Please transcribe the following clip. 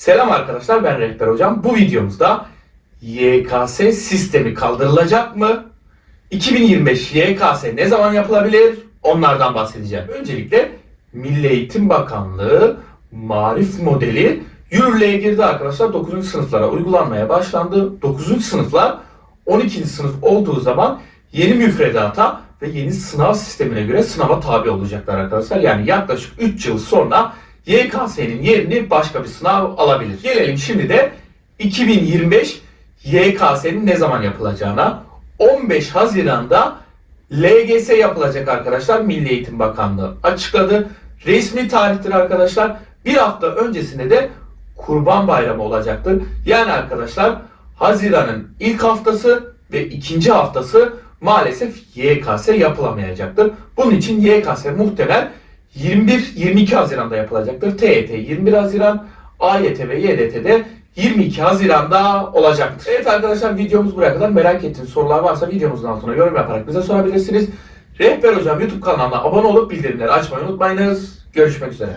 Selam arkadaşlar ben Rehber Hocam. Bu videomuzda YKS sistemi kaldırılacak mı? 2025 YKS ne zaman yapılabilir? Onlardan bahsedeceğim. Öncelikle Milli Eğitim Bakanlığı marif modeli yürürlüğe girdi arkadaşlar. 9. sınıflara uygulanmaya başlandı. 9. sınıflar 12. sınıf olduğu zaman yeni müfredata ve yeni sınav sistemine göre sınava tabi olacaklar arkadaşlar. Yani yaklaşık 3 yıl sonra YKS'nin yerini başka bir sınav alabilir. Gelelim şimdi de 2025 YKS'nin ne zaman yapılacağına. 15 Haziran'da LGS yapılacak arkadaşlar. Milli Eğitim Bakanlığı açıkladı. Resmi tarihtir arkadaşlar. Bir hafta öncesinde de Kurban Bayramı olacaktır. Yani arkadaşlar Haziran'ın ilk haftası ve ikinci haftası maalesef YKS yapılamayacaktır. Bunun için YKS muhtemel 21-22 Haziran'da yapılacaktır. TYT 21 Haziran, AYT ve YDT de 22 Haziran'da olacaktır. Evet arkadaşlar videomuz buraya kadar. Merak ettiğiniz sorular varsa videomuzun altına yorum yaparak bize sorabilirsiniz. Rehber Hocam YouTube kanalına abone olup bildirimleri açmayı unutmayınız. Görüşmek üzere.